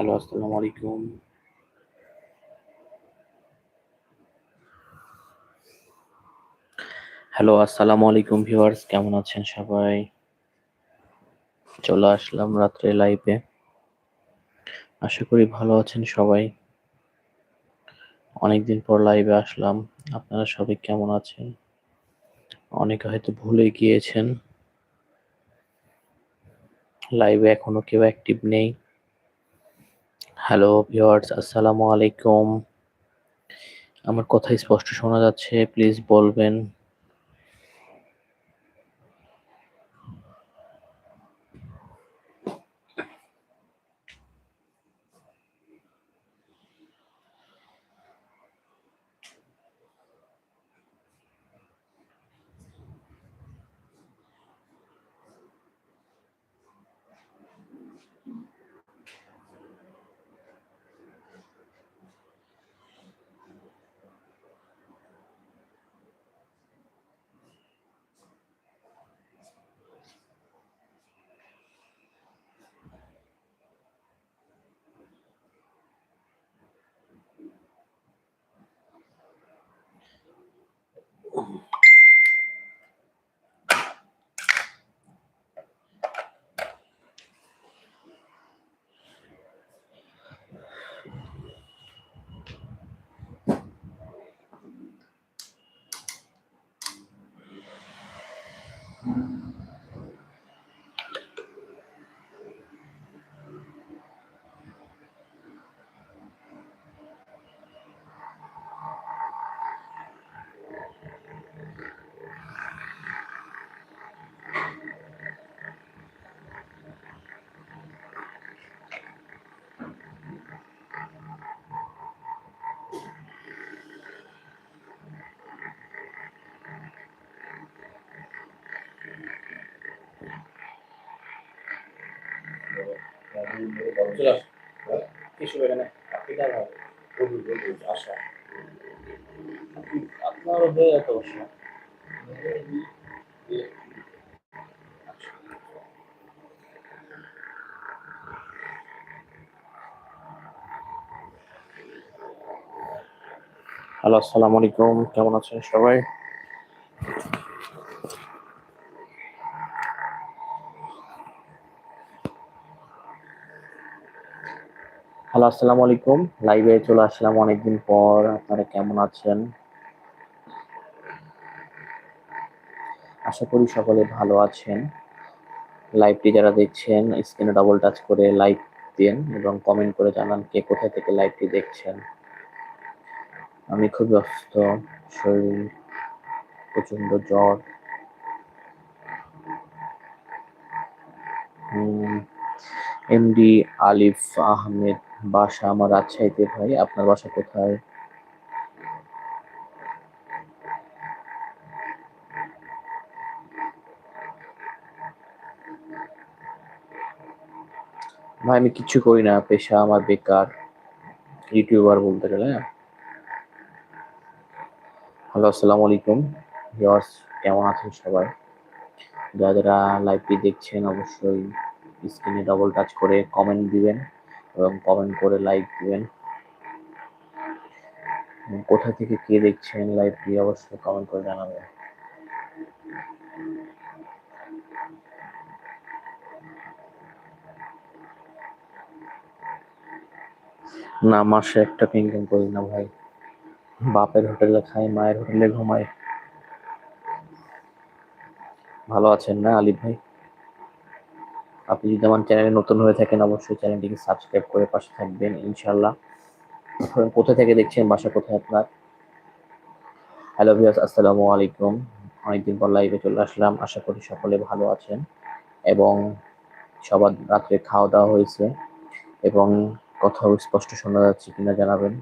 Hello, আসসালামু আলাইকুম। Hello, আসসালামু আলাইকুম ভিউয়ার্স, কেমন আছেন সবাই? চলে আসলাম রাত্রে লাইভে। আশা করি ভালো আছেন সবাই। অনেকদিন পর লাইভে আসলাম, আপনারা সবাই কেমন আছেন? অনেকে হয়তো ভুলে গিয়েছেন। লাইভে এখনও কেউ অ্যাক্টিভ নেই। হ্যালো ভিওয়ার্স আসসালামু আলাইকুম আমার কথা স্পষ্ট শোনা যাচ্ছে প্লিজ বলবেন। চলে আস কিছু এখানে আপনি হবে আশা আপনারও হয়ে অবশ্য হ্যালো, আসসালামু আলাইকুম। কেমন আছেন সবাই? হ্যালো, আসসালামু আলাইকুম। লাইভে চলে আসলাম অনেকদিন পর। আপনারা কেমন আছেন? আশা করি সকলে ভালো আছেন। লাইভটি যারা দেখছেন স্ক্রিনে ডাবল টাচ করে লাইক দিন এবং কমেন্ট করে জানান কে কোথায় থেকে লাইভটি দেখছেন। আমি খুবই অসুস্থ শরীর প্রচণ্ড জ্বর। এমডি আলিফ আহমেদ বাসা আমার রাজশাহীতে ভাই আপনার বাসা কোথায়? ভাই, আমি কিচ্ছু করি না, পেশা আমার বেকার। ইউটিউবার বলতে গেলে হ্যালো, আসসালামু আলাইকুম। ভিউয়ার্স, কেমন আছেন সবাই? যারা যারা লাইভটি দেখছেন, অবশ্যই স্ক্রিনে ডবল টাচ করে কমেন্ট দিবেন। এবং কমেন্ট করে লাইক দিবেন। কোথা থেকে কে দেখছেন লাইভটি অবশ্যই কমেন্ট করে জানাবেন। না মাসে একটা ইনকাম করি না ভাই। বাপের হোটেলে খাই, মায়ের হোটেলে ঘুমাই। ভালো আছেন না আলিফ ভাই? আপনি যদি আমার চ্যানেলে নতুন হয়ে থাকেন, অবশ্যই চ্যানেলটিকে সাবস্ক্রাইব করে পাশে থাকবেন ইনশাল্লাহ কোথা থেকে দেখছেন বাসা কোথায় আপনার? হ্যালো ভিউয়ার্স আসসালামু আলাইকুম। অনেকদিন পর লাইভে চলে আসলাম। আশা করি সকলে ভালো আছেন এবং সবার রাত্রে খাওয়া দাওয়া হয়েছে এবং কথা স্পষ্ট শোনা যাচ্ছে কিনা জানাবেন।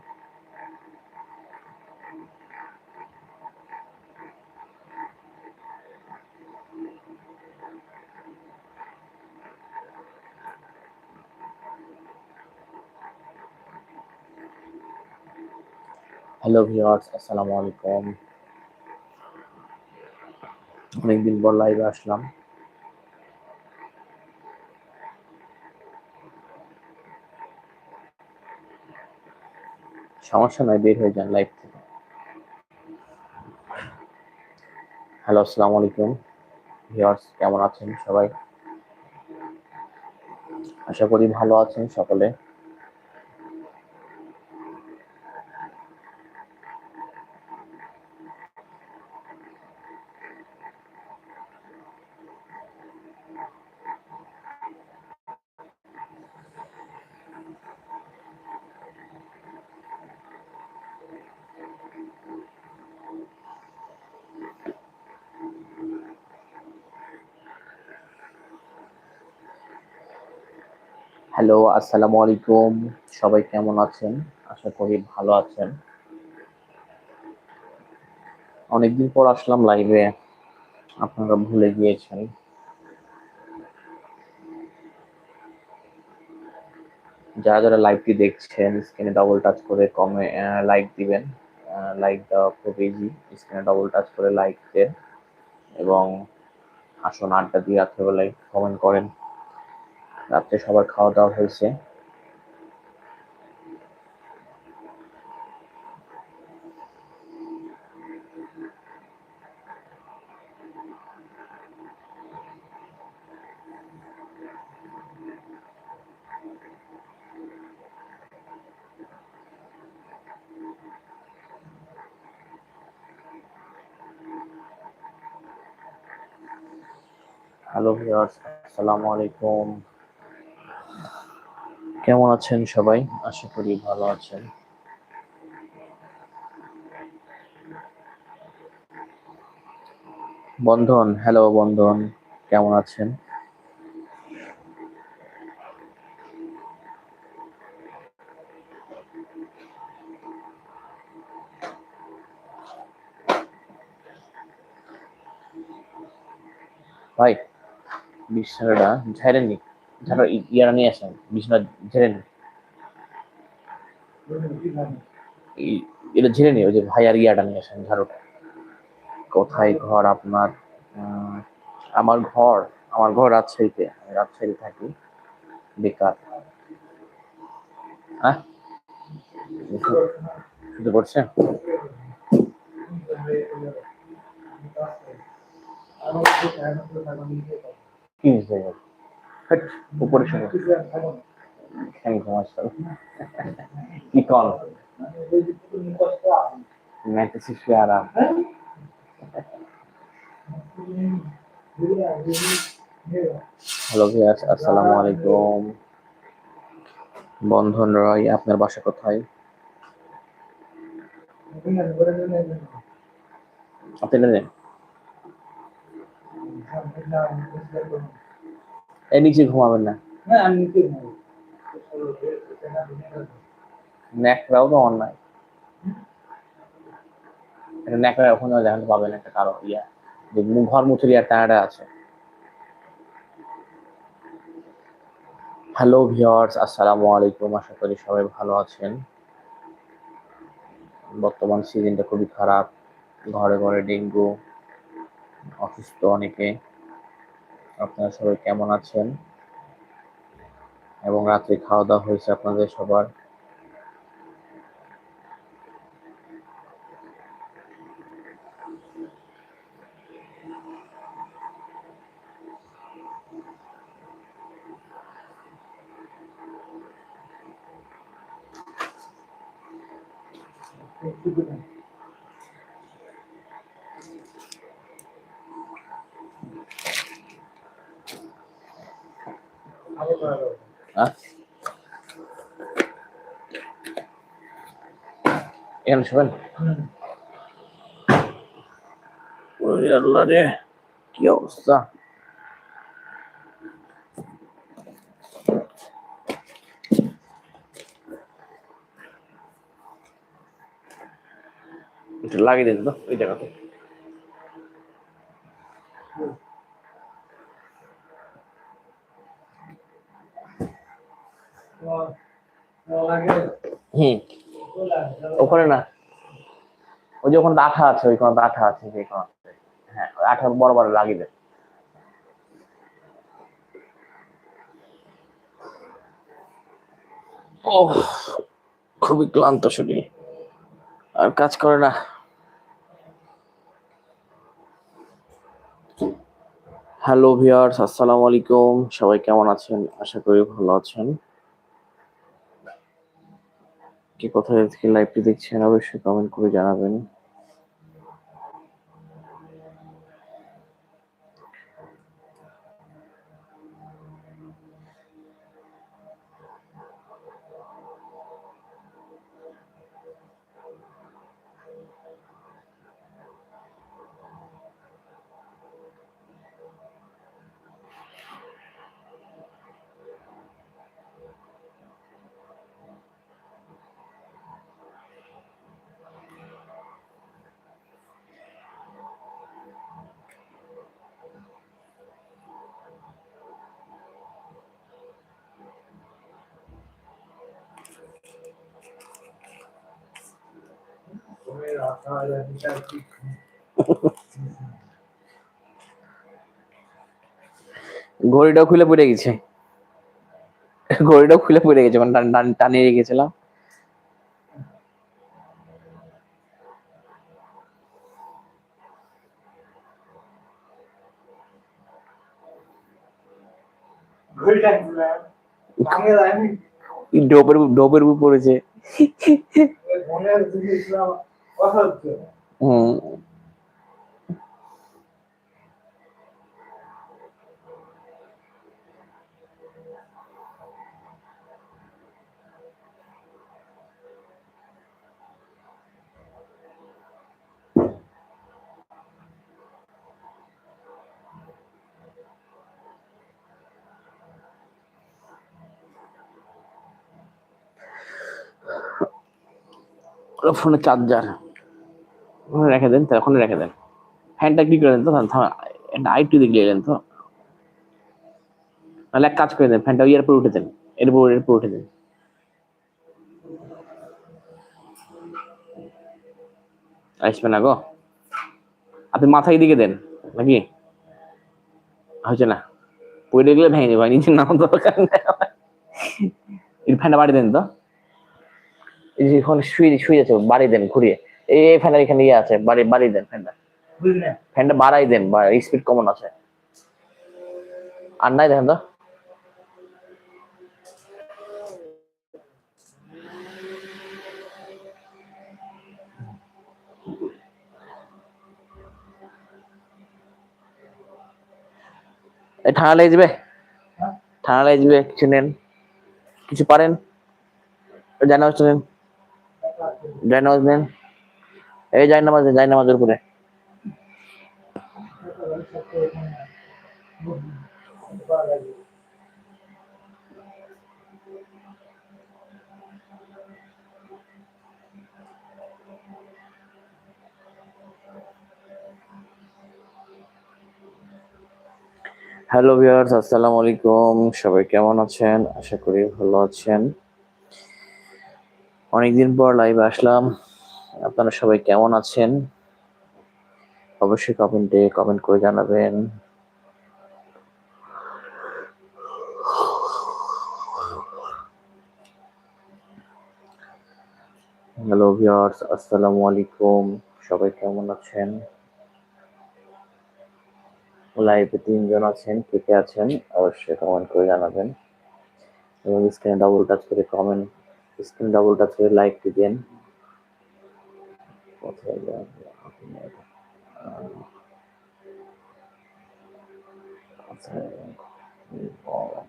হ্যালো ভিউয়ার্স, আসসালামু আলাইকুম। অনেকদিন পর লাইভে আসলাম। সমস্যা নয় বের হয়ে যান লাইভ থেকে। হ্যালো, আসসালামু আলাইকুম। ভিউয়ার্স, কেমন আছেন সবাই? আশা করি ভালো আছেন সকলে। হ্যালো, আসসালামু আলাইকুম। সবাই কেমন আছেন? আশা করি ভালো আছেন। অনেকদিন পর আসলাম লাইভে আপনারা ভুলে গিয়েছেন। যারা যারা লাইভটি দেখছেন স্ক্রিনে ডবল টাচ করে কমে লাইক দিবেন। লাইক দেওয়া খুব ইজি স্ক্রিনে ডবল টাচ করে লাইক দেন এবং আসুন আড্ডা দিয়ে রাত্রেবেলায় কমেন্ট করেন। রাত্রে সবার খাওয়া দাওয়া হয়েছে। হ্যালো ভিউয়ার্স আসসালামু আলাইকুম কেমন আছেন সবাই? আশা করি ভালো আছেন। বন্ধন, হ্যালো বন্ধন, কেমন আছেন? ভাই, বিছানাটা ঝাড়েন ইয়ারা নিয়ে আসেন বিছানা ঝেড়ে নিন এটা ঝেড়ে নিই ওই যে ভাই আর ইয়াটা নিয়ে আসেন ঝাড়ুটা কোথায় ঘর আপনার? আমার ঘর আমার ঘর রাজশাহীতে, আমি রাজশাহীতে থাকি, বেকার। হ্যাঁ? শুধু করছে কি হেট, উপরে শুনে। আমি ঘুমাচ্ছি কি কল মেতেছি শুয়ে আরাম হ্যালো ভিয়াস আসসালামু আলাইকুম। বন্ধন রয় আপনার বাসা কোথায়? আপনি নেন এই নিচে ঘুমাবেন না। ন্যাকড়াও তো অন্যায়। এটা ন্যাকড়া ওখানে দেখাতে পাবেন একটা কারও ইয়া। যে ঘর মুছুরি আর টায়ারে আছে। হ্যালো ভিওর্স আসসালামু আলাইকুম। আশা করি সবাই ভালো আছেন। বর্তমান সিজনটা খুবই খারাপ। ঘরে ঘরে ডেঙ্গু অসুস্থ অনেকে। আপনারা সবাই কেমন আছেন? এবং রাত্রে খাওয়া দাওয়া হয়েছে আপনাদের সবার? হ্যাঁ এখানে শোবেন ওরে আল্লাহ রে কি অবস্থা একটু লাগিয়ে দিন তো ওই জায়গাতে ওখানে না, ওই যে ওখানে আঠা আছে, ওই আঠা আছে যে কোনাতে হ্যাঁ আঠা বড় বড় লাগিয়ে ও খুবই ক্লান্ত শরীর। আর কাজ করে না। হ্যালো ভিউয়ার্স, আসসালামু আলাইকুম। সবাই কেমন আছেন? আশা করি ভালো আছেন। কি কোথায় থেকে লাইভটি দেখছেন অবশ্যই কমেন্ট করে জানাবেন। ঘড়িটাও খুলে পড়ে গেছে। ঘড়িটাও খুলে পড়ে গেছে মানে টান- টান- টানিয়ে রেখেছিলাম। ডোপের ডোপের উপর পড়েছে। হুম ফোনে চার্জার রেখে দেন তখন রেখে দেন। ফ্যানটা কি করে দেন তো? একটা আইটু দেখলে এলেন তো। নাহলে এক কাজ করে দেন ফ্যানটা ইয়ার পর উঠে দেন এর উপর এর উপর উঠে দেন। আসবে না গো। আপনি মাথায় দিকে দেন, নাকি? হচ্ছে না। পড়ে গেলে ভেঙে যাবে নিচে নাম দরকার ফ্যানটা বাড়ি দেন তো। এখন শুয়ে শুয়ে যাচ্ছে, বাড়ি দেন, ঘুরিয়ে। এই ফ্যানের এখানে ইয়ে আছে বাড়ি বাড়ি দেন ফ্যানটা ফ্যানটা বাড়াই দেন বা স্পিড কমন আছে। আর নাই দেখেন তো। এই ঠান্ডা লেগে যাবে? ঠান্ডা লেগে যাবে কিছু নেন। কিছু পারেন? জানাজ নেন। জানাজ নেন। এই যাই নামাজ যাই নামাজের উপরে। হ্যালো ভিউয়ার্স আসসালামু আলাইকুম। সবাই কেমন আছেন? আশা করি ভালো আছেন। অনেকদিন পর লাইভে আসলাম। আপনারা সবাই কেমন আছেন? অবশ্যই কমেন্টে কমেন্ট করে জানাবেন। হ্যালো ভিউয়ার্স আসসালামু আলাইকুম। সবাই কেমন আছেন? লাইভে তিনজন আছেন, কে কে আছেন অবশ্যই কমেন্ট করে জানাবেন। এবং স্ক্রিনে ডাবল টাচ করে কমেন্ট স্ক্রিনে ডাবল টাচ করে লাইক দিবেন কোথায় গেল? আহ, কোথায় গেল? বাবা।